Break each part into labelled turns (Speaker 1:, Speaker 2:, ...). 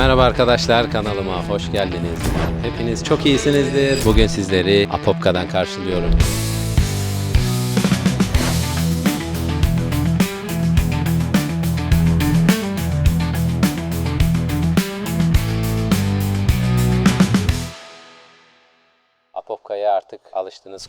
Speaker 1: Merhaba arkadaşlar kanalıma hoş geldiniz. Hepiniz çok iyisinizdir. Bugün sizleri Apopka'dan karşılıyorum.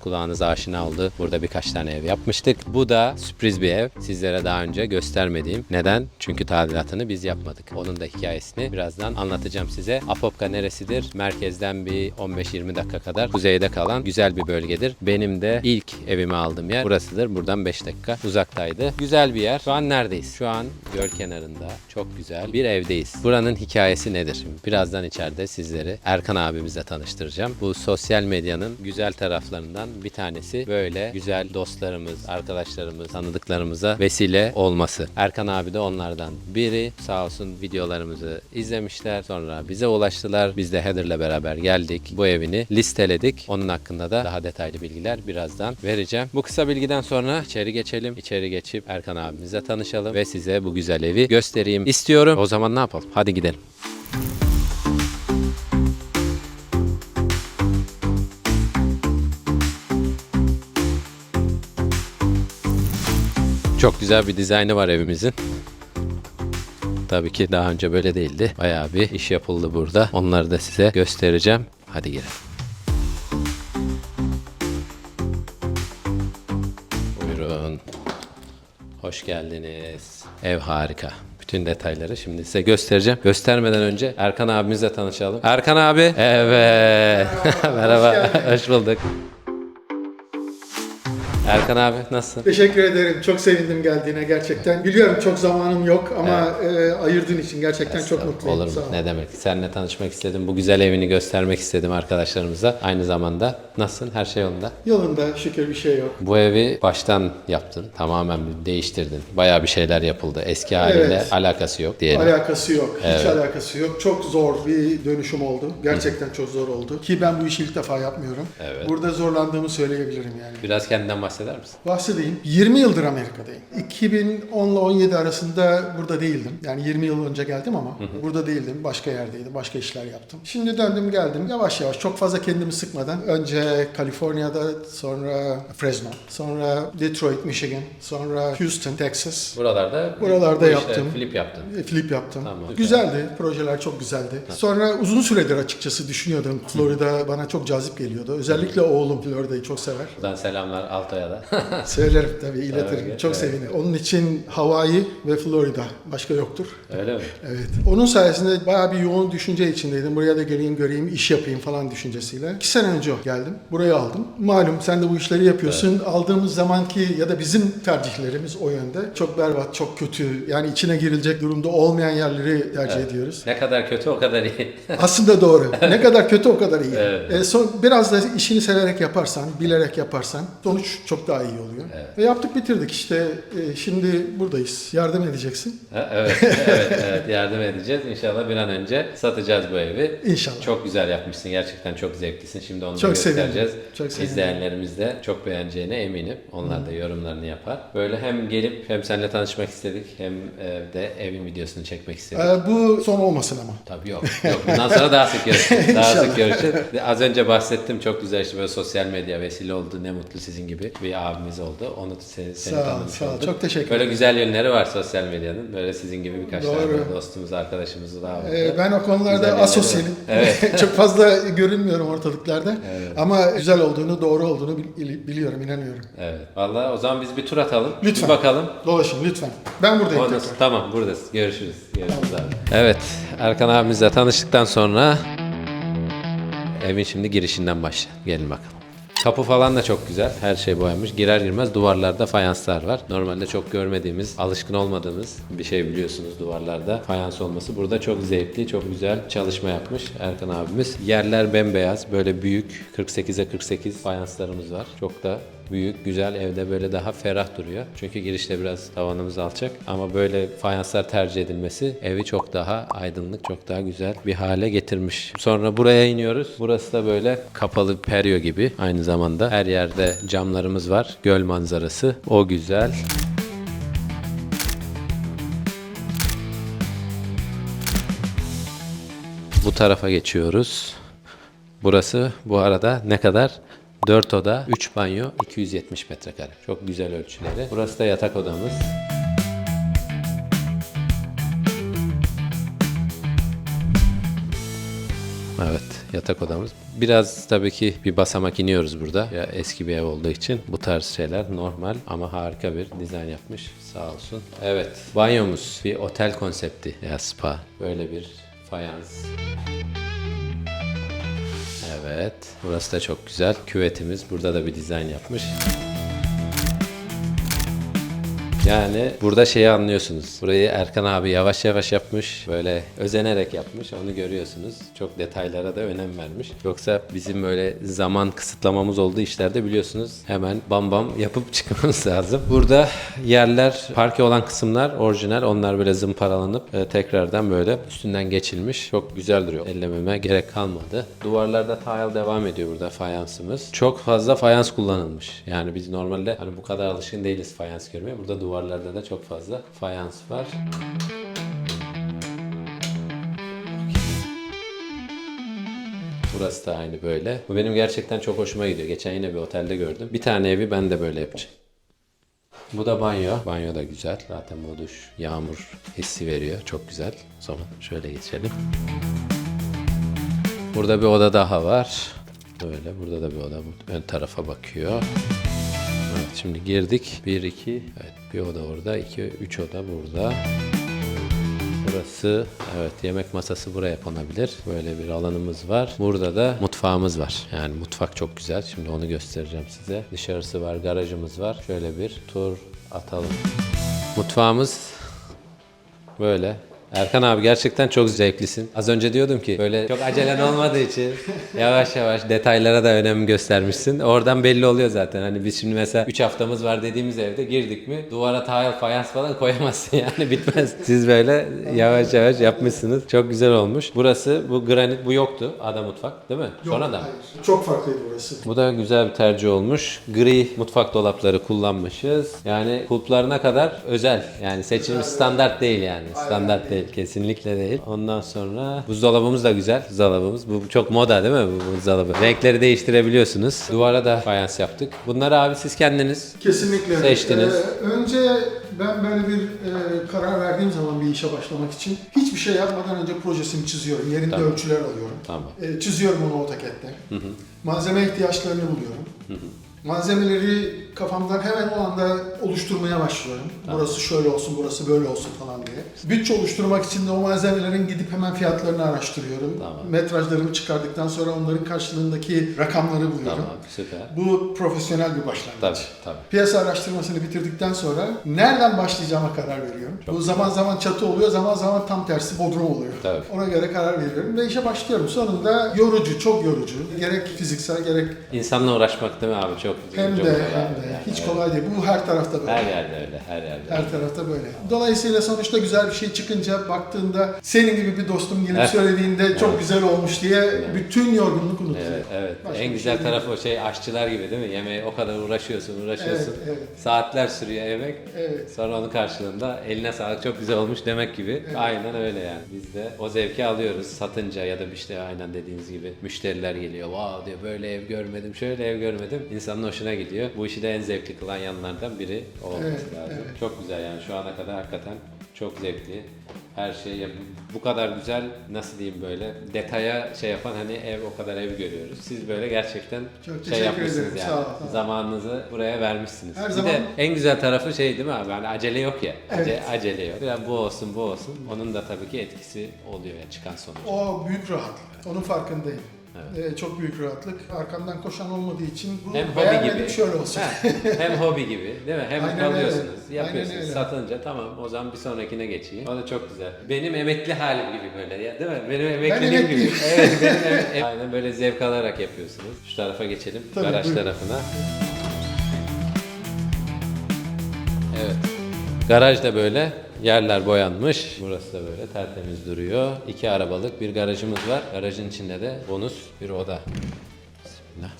Speaker 1: Kulağınız aşina oldu. Burada birkaç tane ev yapmıştık. Bu da sürpriz bir ev. Sizlere daha önce göstermediğim. Neden? Çünkü tadilatını biz yapmadık. Onun da hikayesini birazdan anlatacağım size. Apopka neresidir? Merkezden bir 15-20 dakika kadar kuzeyde kalan güzel bir bölgedir. Benim de ilk evimi aldığım yer burasıdır. Buradan 5 dakika uzaktaydı. Güzel bir yer. Şu an neredeyiz? Şu an göl kenarında çok güzel bir evdeyiz. Buranın hikayesi nedir? Birazdan içeride sizleri Erkan abimizle tanıştıracağım. Bu sosyal medyanın güzel taraflarından bir tanesi böyle güzel dostlarımız, arkadaşlarımız, tanıdıklarımıza vesile olması. Erkan abi de onlardan biri. Sağ olsun videolarımızı izlemişler. Sonra bize ulaştılar. Biz de Heather'la beraber geldik. Bu evini listeledik. Onun hakkında da daha detaylı bilgiler birazdan vereceğim. Bu kısa bilgiden sonra içeri geçelim. İçeri geçip Erkan abimizle tanışalım ve size bu güzel evi göstereyim istiyorum. O zaman ne yapalım? Hadi gidelim. Çok güzel bir dizaynı var evimizin. Tabii ki daha önce böyle değildi. Bayağı bir iş yapıldı burada. Onları da size göstereceğim. Hadi girelim. Buyurun. Hoş geldiniz. Ev harika. Bütün detayları şimdi size göstereceğim. Göstermeden önce Erkan abimizle tanışalım. Erkan abi. Evet. Merhaba. Hoş bulduk. Erkan abi nasılsın?
Speaker 2: Teşekkür ederim. Çok sevindim geldiğine gerçekten. Biliyorum çok zamanım yok ama e, ayırdığın için gerçekten çok mutluyum.
Speaker 1: Olur mu?
Speaker 2: Ol.
Speaker 1: Ne demek? Seninle tanışmak istedim. Bu güzel evini göstermek istedim arkadaşlarımıza. Aynı zamanda nasılsın? Her şey yolunda.
Speaker 2: Yolunda şükür bir şey yok.
Speaker 1: Bu evi baştan yaptın. Tamamen değiştirdin. Bayağı bir şeyler yapıldı. Eski haliyle
Speaker 2: Evet.
Speaker 1: alakası yok diyelim.
Speaker 2: Alakası yok. Hiç alakası yok. Çok zor bir dönüşüm oldu. Gerçekten çok zor oldu. Ki ben bu işi ilk defa yapmıyorum.
Speaker 1: Evet.
Speaker 2: Burada zorlandığımı söyleyebilirim yani.
Speaker 1: Biraz kendinden bahseder misin?
Speaker 2: Bahsedeyim. 20 yıldır Amerika'dayım. 2010 ile 17 arasında burada değildim. Yani 20 yıl önce geldim ama burada değildim. Başka yerdeydim. Başka işler yaptım. Şimdi döndüm geldim. Yavaş yavaş çok fazla kendimi sıkmadan. Önce Kaliforniya'da sonra Fresno. Sonra Detroit, Michigan. Sonra Houston, Texas.
Speaker 1: Buralarda
Speaker 2: Buralarda
Speaker 1: bu işte
Speaker 2: yaptım.
Speaker 1: Flip yaptın.
Speaker 2: E, Flip yaptım.
Speaker 1: Tamam.
Speaker 2: Güzeldi. Projeler çok güzeldi. Sonra uzun süredir açıkçası düşünüyordum. Florida bana çok cazip geliyordu. Özellikle oğlum Florida'yı çok sever.
Speaker 1: Buradan selamlar Alto'ya da.
Speaker 2: Söylerim tabii, iletirim.
Speaker 1: Tabii,
Speaker 2: Çok
Speaker 1: evet.
Speaker 2: sevinirim. Onun için Hawaii ve Florida. Başka yoktur.
Speaker 1: Öyle mi?
Speaker 2: Evet. Onun sayesinde bayağı bir yoğun düşünce içindeydim. Buraya da geleyim, göreyim, iş yapayım falan düşüncesiyle. İki sene önce geldim. Burayı aldım. Malum sen de bu işleri yapıyorsun. Aldığımız zamanki ya da bizim tercihlerimiz o yönde. Çok berbat, çok kötü. Yani içine girilecek durumda olmayan yerleri tercih ediyoruz.
Speaker 1: Ne kadar kötü o kadar iyi.
Speaker 2: Aslında doğru. Ne kadar kötü o kadar iyi.
Speaker 1: Evet.
Speaker 2: E, son, biraz da işini severek yaparsan, bilerek yaparsan sonuç çok daha iyi oluyor. Ve yaptık bitirdik işte. E, şimdi buradayız. Yardım edeceksin.
Speaker 1: Ha, evet, evet, evet yardım edeceğiz. İnşallah bir an önce satacağız bu evi.
Speaker 2: İnşallah.
Speaker 1: Çok güzel yapmışsın. Gerçekten çok zevklisin. Şimdi onu da
Speaker 2: Çok
Speaker 1: göstereceğiz.
Speaker 2: sevindim. Çok sevindim.
Speaker 1: İzleyenlerimiz de çok beğeneceğine eminim. Onlar da yorumlarını yapar. Böyle hem gelip hem seninle tanışmak istedik hem e, de evin videosunu çekmek istedik.
Speaker 2: E, bu son olmasın ama.
Speaker 1: Tabii yok. yok. Bundan sonra daha sık görüşürüz. Daha sık görüşürüz. Az önce bahsettim çok güzel işte böyle sosyal medya vesile oldu. Ne mutlu sizin gibi bir abimiz oldu. Onu seni, seni
Speaker 2: Sağ ol, sağ ol.
Speaker 1: olduk.
Speaker 2: Çok teşekkür
Speaker 1: Böyle
Speaker 2: ederim.
Speaker 1: güzel yönleri var sosyal medyanın. Böyle sizin gibi birkaç
Speaker 2: Doğru.
Speaker 1: tane dostumuz, arkadaşımız daha var.
Speaker 2: E, ben o konularda
Speaker 1: Güzel
Speaker 2: asosyalim.
Speaker 1: var.
Speaker 2: Çok fazla görünmüyorum ortalıklarda. Ama güzel olduğunu, doğru olduğunu bil- biliyorum, inanıyorum.
Speaker 1: Evet. Vallahi o zaman biz bir tur atalım.
Speaker 2: Lütfen.
Speaker 1: Bir bakalım.
Speaker 2: Dolaşın lütfen. Ben buradayım
Speaker 1: Ondan- tamam buradayız. Görüşürüz. Görüşürüz abi. Evet. Erkan abimizle tanıştıktan sonra evin şimdi girişinden başla. Gelin bakalım. Kapı falan da çok güzel. Her şey boyanmış. Girer girmez duvarlarda fayanslar var. Normalde çok görmediğimiz, alışkın olmadığımız bir şey biliyorsunuz duvarlarda fayans olması. Burada çok zevkli, çok güzel çalışma yapmış Erkan abimiz. Yerler bembeyaz. Böyle büyük 48'e 48 fayanslarımız var. Çok da büyük, güzel evde böyle daha ferah duruyor. Çünkü girişte biraz tavanımız alçak ama böyle fayanslar tercih edilmesi evi çok daha aydınlık, çok daha güzel bir hale getirmiş. Sonra buraya iniyoruz. Burası da böyle kapalı peryo gibi aynı zamanda. Her yerde camlarımız var. Göl manzarası. O güzel. Bu tarafa geçiyoruz. Burası bu arada ne kadar? 4 oda, 3 banyo, 270 metrekare. Çok güzel ölçüleri. Burası da yatak odamız. Evet, yatak odamız. Biraz tabii ki bir basamak iniyoruz burada. Ya eski bir ev olduğu için bu tarz şeyler normal ama harika bir dizayn yapmış. Sağ olsun. Evet, banyomuz bir otel konsepti ya spa. Böyle bir fayans. Evet, burası da çok güzel. Küvetimiz burada da bir dizayn yapmış. Yani burada şeyi anlıyorsunuz. Burayı Erkan abi yavaş yavaş yapmış. Böyle özenerek yapmış. Onu görüyorsunuz. Çok detaylara da önem vermiş. Yoksa bizim böyle zaman kısıtlamamız olduğu işlerde biliyorsunuz hemen bam bam yapıp çıkmamız lazım. Burada yerler, parke olan kısımlar orijinal. Onlar böyle zımparalanıp e, tekrardan böyle üstünden geçilmiş. Çok güzel duruyor. Ellememe gerek kalmadı. Duvarlarda tile devam ediyor burada fayansımız. Çok fazla fayans kullanılmış. Yani biz normalde hani bu kadar alışkın değiliz fayans görmeye. Burada duvarlarda da çok fazla fayans var. Burası da aynı böyle. Bu benim gerçekten çok hoşuma gidiyor. Geçen yine bir otelde gördüm. Bir tane evi ben de böyle yapacağım. Bu da banyo. Banyo da güzel. Zaten bu duş yağmur hissi veriyor. Çok güzel. O zaman şöyle geçelim. Burada bir oda daha var. Böyle. Burada da bir oda ön tarafa bakıyor. Evet, şimdi girdik. 1 2 evet bir oda orada, 2 3 oda burada. Burası evet yemek masası buraya konabilir. Böyle bir alanımız var. Burada da mutfağımız var. Yani mutfak çok güzel. Şimdi onu göstereceğim size. Dışarısı var, garajımız var. Şöyle bir tur atalım. Mutfağımız böyle. Erkan abi gerçekten çok zevklisin. Az önce diyordum ki böyle çok acelen olmadığı için yavaş yavaş detaylara da önem göstermişsin. Oradan belli oluyor zaten. Hani biz şimdi mesela 3 haftamız var dediğimiz evde girdik mi duvara tile, fayans falan koyamazsın yani bitmez. Siz böyle yavaş yavaş yapmışsınız. Çok güzel olmuş. Burası bu granit bu yoktu. Ada mutfak değil mi?
Speaker 2: Yok,
Speaker 1: Sonra da mı?
Speaker 2: hayır. Çok farklıydı burası.
Speaker 1: Bu da güzel bir tercih olmuş. Gri mutfak dolapları kullanmışız. Yani kulplarına kadar özel. Yani seçilmiş standart değil yani. Standart değil. Kesinlikle değil. Ondan sonra buzdolabımız da güzel. Buzdolabımız. Bu çok moda değil mi bu buzdolabı? Renkleri değiştirebiliyorsunuz. Duvara da fayans yaptık. Bunları abi siz kendiniz
Speaker 2: Kesinlikle.
Speaker 1: Seçtiniz.
Speaker 2: Ee, önce ben böyle bir e, karar verdiğim zaman bir işe başlamak için hiçbir şey yapmadan önce projesini çiziyorum. Yerinde
Speaker 1: Tamam.
Speaker 2: ölçüler alıyorum.
Speaker 1: Tamam.
Speaker 2: E, çiziyorum onu AutoCAD'de. Malzeme ihtiyaçlarını buluyorum. Malzemeleri kafamdan hemen o anda oluşturmaya başlıyorum. Burası şöyle olsun, burası böyle olsun falan diye. Bütçe oluşturmak için de o malzemelerin gidip hemen fiyatlarını araştırıyorum.
Speaker 1: Tamam.
Speaker 2: Metrajlarını çıkardıktan sonra onların karşılığındaki rakamları buluyorum.
Speaker 1: Tamam süper.
Speaker 2: Bu profesyonel bir başlangıç.
Speaker 1: Tabii tabii.
Speaker 2: Piyasa araştırmasını bitirdikten sonra nereden başlayacağıma karar veriyorum. Bu zaman zaman çatı oluyor, zaman zaman tam tersi bodrum oluyor.
Speaker 1: Tabii.
Speaker 2: Ona göre karar veriyorum ve işe başlıyorum. Sonunda yorucu, çok yorucu. Gerek fiziksel gerek
Speaker 1: İnsanla uğraşmak değil mi abi? Çok
Speaker 2: hem
Speaker 1: çok
Speaker 2: de hem
Speaker 1: abi.
Speaker 2: De
Speaker 1: Yani
Speaker 2: hiç
Speaker 1: evet.
Speaker 2: kolay değil. Bu her tarafta böyle.
Speaker 1: Her yerde öyle. Her yerde.
Speaker 2: Her tarafta böyle. Dolayısıyla sonuçta güzel bir şey çıkınca baktığında senin gibi bir dostum gelip
Speaker 1: Evet.
Speaker 2: söylediğinde çok güzel olmuş diye bütün yorgunluk unutuluyor.
Speaker 1: Evet, evet.
Speaker 2: Başka
Speaker 1: en güzel
Speaker 2: şey değil.
Speaker 1: tarafı o şey aşçılar gibi değil mi? Yemeğe o kadar uğraşıyorsun, uğraşıyorsun.
Speaker 2: Evet, evet.
Speaker 1: Saatler sürüyor yemek.
Speaker 2: Evet.
Speaker 1: Sonra onun karşılığında eline sağlık çok güzel olmuş demek gibi. Aynen öyle yani. Biz de o zevki alıyoruz satınca ya da işte aynen dediğiniz gibi müşteriler geliyor. Wow diyor böyle ev görmedim, şöyle ev görmedim. İnsanın hoşuna gidiyor. Bu işi de en zevkli kılan yanlardan biri olması
Speaker 2: Evet,
Speaker 1: lazım.
Speaker 2: evet.
Speaker 1: Çok güzel yani şu ana kadar hakikaten çok zevkli. Her şey ya bu- kadar güzel nasıl diyeyim böyle detaya şey yapan hani ev o kadar ev görüyoruz. Siz böyle gerçekten
Speaker 2: Çok
Speaker 1: şey yapmışsınız
Speaker 2: ederim,
Speaker 1: yani.
Speaker 2: sağ ol, sağ ol.
Speaker 1: Zamanınızı buraya vermişsiniz.
Speaker 2: Her
Speaker 1: bir
Speaker 2: zaman-
Speaker 1: de en güzel tarafı şey değil mi abi? Hani acele yok ya. Ace-
Speaker 2: Evet.
Speaker 1: acele yok. Biraz bu olsun bu olsun. Onun da tabii ki etkisi oluyor ya çıkan sonuç.
Speaker 2: O büyük rahatlık. Onun farkındayım. Ee, çok büyük rahatlık. Arkamdan koşan olmadığı için bu
Speaker 1: Hem hobi gibi.
Speaker 2: şöyle olsun.
Speaker 1: Ha, hem hobi gibi değil mi? Hem
Speaker 2: Aynen
Speaker 1: kalıyorsunuz,
Speaker 2: öyle.
Speaker 1: yapıyorsunuz,
Speaker 2: Aynen öyle.
Speaker 1: satınca tamam o zaman bir sonrakine geçeyim. O da çok güzel. Benim emekli halim gibi böyle ya değil mi? Benim emekliliğim gibi.
Speaker 2: emekliyim.
Speaker 1: Evet benim em- Aynen böyle zevk alarak yapıyorsunuz. Şu tarafa geçelim.
Speaker 2: Tabii,
Speaker 1: garaj
Speaker 2: buyurun.
Speaker 1: tarafına. Evet. Garaj da böyle. Yerler boyanmış. Burası da böyle tertemiz duruyor. İki arabalık bir garajımız var. Garajın içinde de bonus bir oda. Bismillah.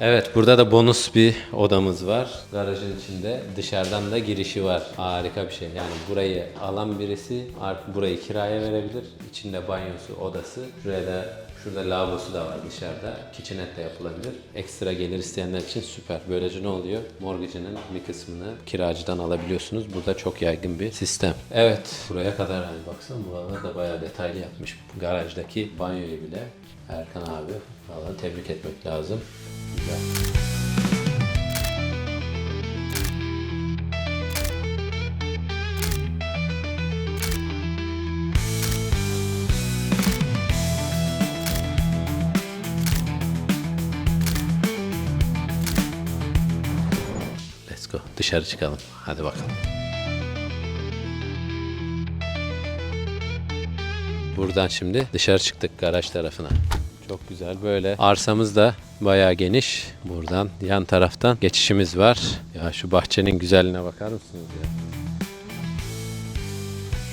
Speaker 1: Evet burada da bonus bir odamız var. Garajın içinde dışarıdan da girişi var. Harika bir şey. Yani burayı alan birisi artık burayı kiraya verebilir. İçinde banyosu, odası. Şuraya da şurada lavabosu da var dışarıda. Kitchenette de yapılabilir. Ekstra gelir isteyenler için süper. Böylece ne oluyor? Mortgage'ının bir kısmını kiracıdan alabiliyorsunuz. Burada çok yaygın bir sistem. Evet. Buraya kadar hani baksana buralar da bayağı detaylı yapmış. Garajdaki banyoyu bile Erkan abi falan tebrik etmek lazım. Güzel. Dışarı çıkalım. Hadi bakalım. Buradan şimdi dışarı çıktık garaj tarafına. Çok güzel böyle. Arsamız da bayağı geniş. Buradan yan taraftan geçişimiz var. Ya şu bahçenin güzelliğine bakar mısınız ya?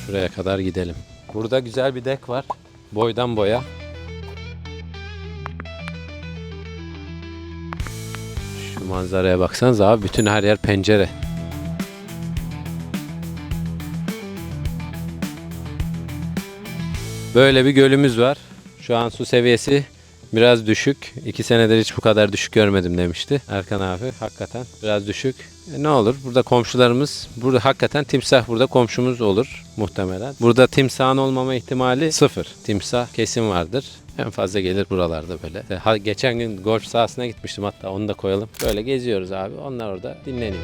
Speaker 1: Şuraya kadar gidelim. Burada güzel bir dek var. Boydan boya. Manzaraya baksanız abi bütün her yer pencere. Böyle bir gölümüz var. Şu an su seviyesi biraz düşük. İki senedir hiç bu kadar düşük görmedim demişti Erkan abi. Hakikaten biraz düşük. E, ne olur burada komşularımız, burada hakikaten timsah burada komşumuz olur muhtemelen. Burada timsahın olmama ihtimali sıfır. Timsah kesin vardır. En fazla gelir buralarda böyle. E, Ha, geçen gün golf sahasına gitmiştim hatta onu da koyalım. Böyle geziyoruz abi. Onlar orada dinleniyor.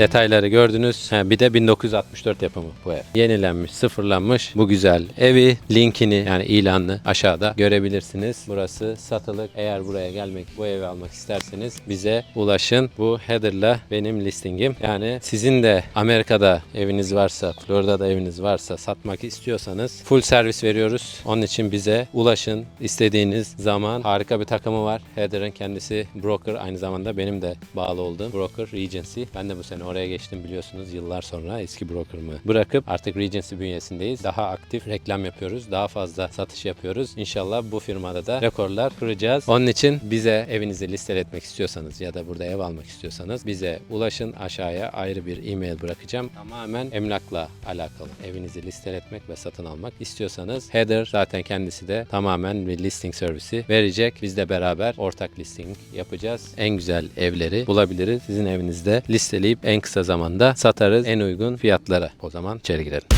Speaker 1: Detayları gördünüz. Ha, bir de 1964 yapımı bu ev. Yenilenmiş, sıfırlanmış bu güzel evi. Linkini yani ilanını aşağıda görebilirsiniz. Burası satılık. Eğer buraya gelmek, bu evi almak isterseniz bize ulaşın. Bu header'la benim listingim. Yani sizin de Amerika'da eviniz varsa, Florida'da eviniz varsa satmak istiyorsanız full servis veriyoruz. Onun için bize ulaşın. İstediğiniz zaman harika bir takımı var. Header'ın kendisi broker aynı zamanda benim de bağlı olduğum broker Regency. Ben de bu sene oraya geçtim biliyorsunuz yıllar sonra eski broker'ımı bırakıp artık Regency bünyesindeyiz. Daha aktif reklam yapıyoruz. Daha fazla satış yapıyoruz. İnşallah bu firmada da rekorlar kıracağız. Onun için bize evinizi listeletmek istiyorsanız ya da burada ev almak istiyorsanız bize ulaşın. Aşağıya ayrı bir e-mail bırakacağım. Tamamen emlakla alakalı. Evinizi listeletmek ve satın almak istiyorsanız Header zaten kendisi de tamamen bir listing servisi verecek. Biz de beraber ortak listing yapacağız. En güzel evleri bulabiliriz. Sizin evinizde listeleyip en kısa zamanda satarız en uygun fiyatlara. O zaman içeri girelim.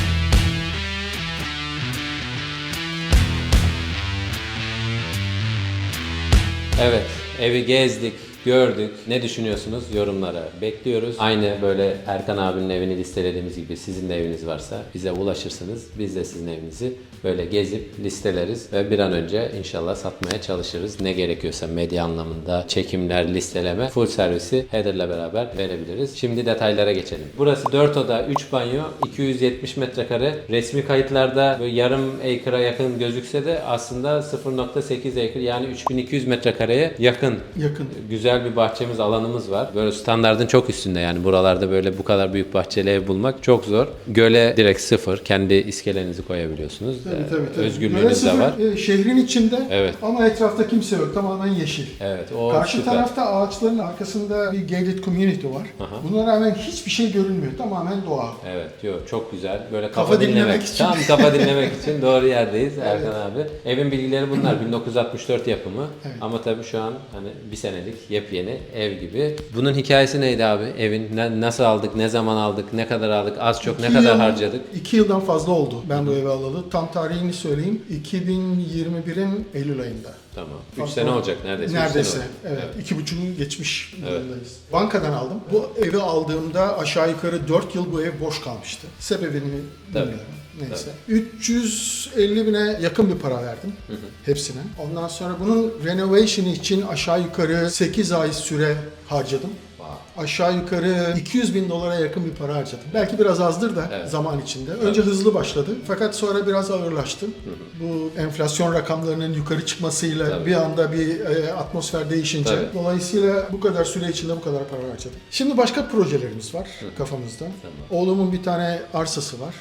Speaker 1: Evet, evi gezdik, gördük. Ne düşünüyorsunuz? Yorumlara bekliyoruz. Aynı böyle Erkan abinin evini listelediğimiz gibi sizin de eviniz varsa bize ulaşırsınız. Biz de sizin evinizi böyle gezip listeleriz ve bir an önce inşallah satmaya çalışırız. Ne gerekiyorsa medya anlamında çekimler, listeleme, full servisi Heather'la beraber verebiliriz. Şimdi detaylara geçelim. Burası 4 oda, 3 banyo, 270 metrekare. Resmi kayıtlarda böyle yarım acre'a yakın gözükse de aslında 0.8 acre yani 3200 metrekareye yakın
Speaker 2: Yakın.
Speaker 1: güzel bir bahçemiz, alanımız var. Böyle standardın çok üstünde yani buralarda böyle bu kadar büyük bahçeli ev bulmak çok zor. Göle direkt sıfır. Kendi iskelenizi koyabiliyorsunuz.
Speaker 2: Tabii
Speaker 1: Ee,
Speaker 2: tabii. tabii.
Speaker 1: Özgürlüğünüz de var.
Speaker 2: e, şehrin içinde
Speaker 1: Evet.
Speaker 2: ama etrafta kimse yok. Tamamen yeşil.
Speaker 1: Evet o
Speaker 2: Karşı
Speaker 1: süper.
Speaker 2: tarafta ağaçların arkasında bir gated community var.
Speaker 1: Aha.
Speaker 2: Buna rağmen hiçbir şey görünmüyor. Tamamen doğa.
Speaker 1: Evet yok çok güzel. Böyle kafa,
Speaker 2: Kafa
Speaker 1: dinlemek,
Speaker 2: dinlemek için.
Speaker 1: Tam kafa dinlemek için doğru yerdeyiz Erkan abi. Evin bilgileri bunlar 1964 yapımı.
Speaker 2: Evet.
Speaker 1: Ama tabii şu an hani bir senelik yepyeni ev gibi. Bunun hikayesi neydi abi? Evin ne- nasıl aldık, ne zaman aldık, ne kadar aldık, az çok ne kadar
Speaker 2: yıl-
Speaker 1: harcadık?
Speaker 2: İki yıldan fazla oldu ben bu evi alalı. Tam tarihini söyleyeyim. 2021'in Eylül ayında.
Speaker 1: Tamam. 3
Speaker 2: Fazla-
Speaker 1: sene olacak neredeyse.
Speaker 2: Neredeyse.
Speaker 1: olacak.
Speaker 2: Evet. iki buçuğun geçmiş durumdayız. Bankadan aldım. Bu evi aldığımda aşağı yukarı 4 yıl bu ev boş kalmıştı. Sebebini
Speaker 1: Tabii.
Speaker 2: bilmiyorum. Neyse. 350 bine yakın bir para verdim hepsine. Ondan sonra bunun renovation için aşağı yukarı 8 ay süre harcadım. Aşağı yukarı 200 bin dolara yakın bir para harcadım. Belki biraz azdır da
Speaker 1: Evet.
Speaker 2: zaman içinde. Önce hızlı başladı fakat sonra biraz ağırlaştı. Bu enflasyon rakamlarının yukarı çıkmasıyla
Speaker 1: Tabii.
Speaker 2: bir anda bir e, atmosfer değişince
Speaker 1: Tabii.
Speaker 2: dolayısıyla bu kadar süre içinde bu kadar para harcadım. Şimdi başka projelerimiz var kafamızda. Oğlumun bir tane arsası var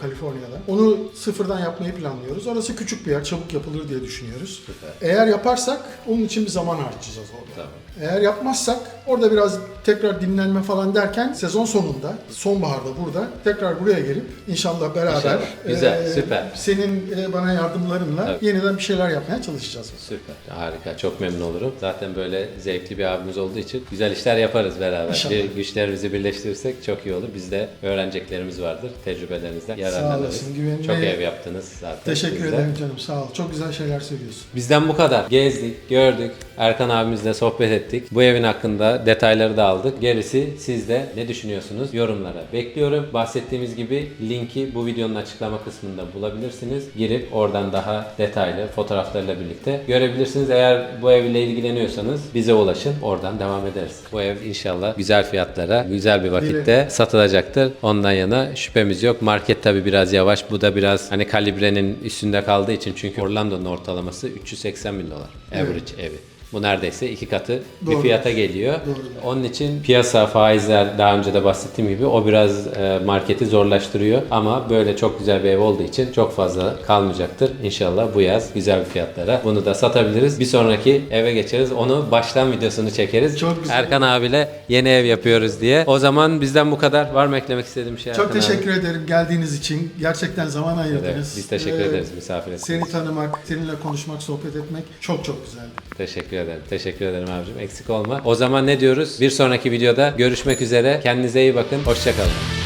Speaker 2: Kaliforniya'da. Onu sıfırdan yapmayı planlıyoruz. Orası küçük bir yer, çabuk yapılır diye düşünüyoruz.
Speaker 1: Süper.
Speaker 2: Eğer yaparsak onun için bir zaman harcayacağız orada.
Speaker 1: Tamam.
Speaker 2: Eğer yapmazsak orada biraz tekrar dinlenme falan derken sezon sonunda sonbaharda burada tekrar buraya gelip inşallah beraber
Speaker 1: İnşallah. Güzel,
Speaker 2: e,
Speaker 1: süper.
Speaker 2: senin e, bana yardımlarınla
Speaker 1: Tabii.
Speaker 2: yeniden bir şeyler yapmaya çalışacağız.
Speaker 1: Süper. Harika. Çok memnun olurum. Zaten böyle zevkli bir abimiz olduğu için güzel işler yaparız beraber.
Speaker 2: İnşallah.
Speaker 1: Bir güçlerimizi birleştirirsek çok iyi olur. Bizde öğreneceklerimiz vardır. Tecrübelerinizden yararlanırız.
Speaker 2: olasın, güvenli-
Speaker 1: Çok ev yaptınız zaten.
Speaker 2: Teşekkür
Speaker 1: de.
Speaker 2: ederim canım sağ ol. Çok güzel şeyler söylüyorsun.
Speaker 1: Bizden bu kadar. Gezdik, gördük. Erkan abimizle sohbet ettik. Bu evin hakkında detayları da aldık. Gerisi sizde ne düşünüyorsunuz? Yorumlara bekliyorum. Bahsettiğimiz gibi linki bu videonun açıklama kısmında bulabilirsiniz. Girip oradan daha detaylı fotoğraflarıyla birlikte görebilirsiniz. Eğer bu ev ile ilgileniyorsanız bize ulaşın. Oradan devam ederiz. Bu ev inşallah güzel fiyatlara, güzel bir vakitte satılacaktır. Ondan yana şüphemiz yok. Market tabi biraz yavaş. Bu da biraz hani kalibrenin üstünde kaldığı için çünkü Orlando'nun ortalaması 380 bin dolar. Average evi. Bu neredeyse iki katı bir
Speaker 2: Doğru.
Speaker 1: fiyata geliyor.
Speaker 2: Doğru.
Speaker 1: Onun için piyasa faizler daha önce de bahsettiğim gibi o biraz e, marketi zorlaştırıyor. Ama böyle çok güzel bir ev olduğu için çok fazla kalmayacaktır. İnşallah bu yaz güzel bir fiyatlara bunu da satabiliriz. Bir sonraki eve geçeriz. Onu baştan videosunu çekeriz.
Speaker 2: Çok güzel.
Speaker 1: Erkan abiyle yeni ev yapıyoruz diye. O zaman bizden bu kadar. Var mı eklemek istediğim bir şey
Speaker 2: Çok
Speaker 1: Erkan abi?
Speaker 2: teşekkür ederim geldiğiniz için. Gerçekten zaman ayırdınız.
Speaker 1: Evet, biz teşekkür
Speaker 2: Ee,
Speaker 1: ederiz misafir ettiğiniz
Speaker 2: Seni tanımak, seninle konuşmak, sohbet etmek çok çok güzeldi.
Speaker 1: Teşekkür ederim. Teşekkür ederim abicim. Eksik olma. O zaman ne diyoruz? Bir sonraki videoda görüşmek üzere. Kendinize iyi bakın. Hoşçakalın.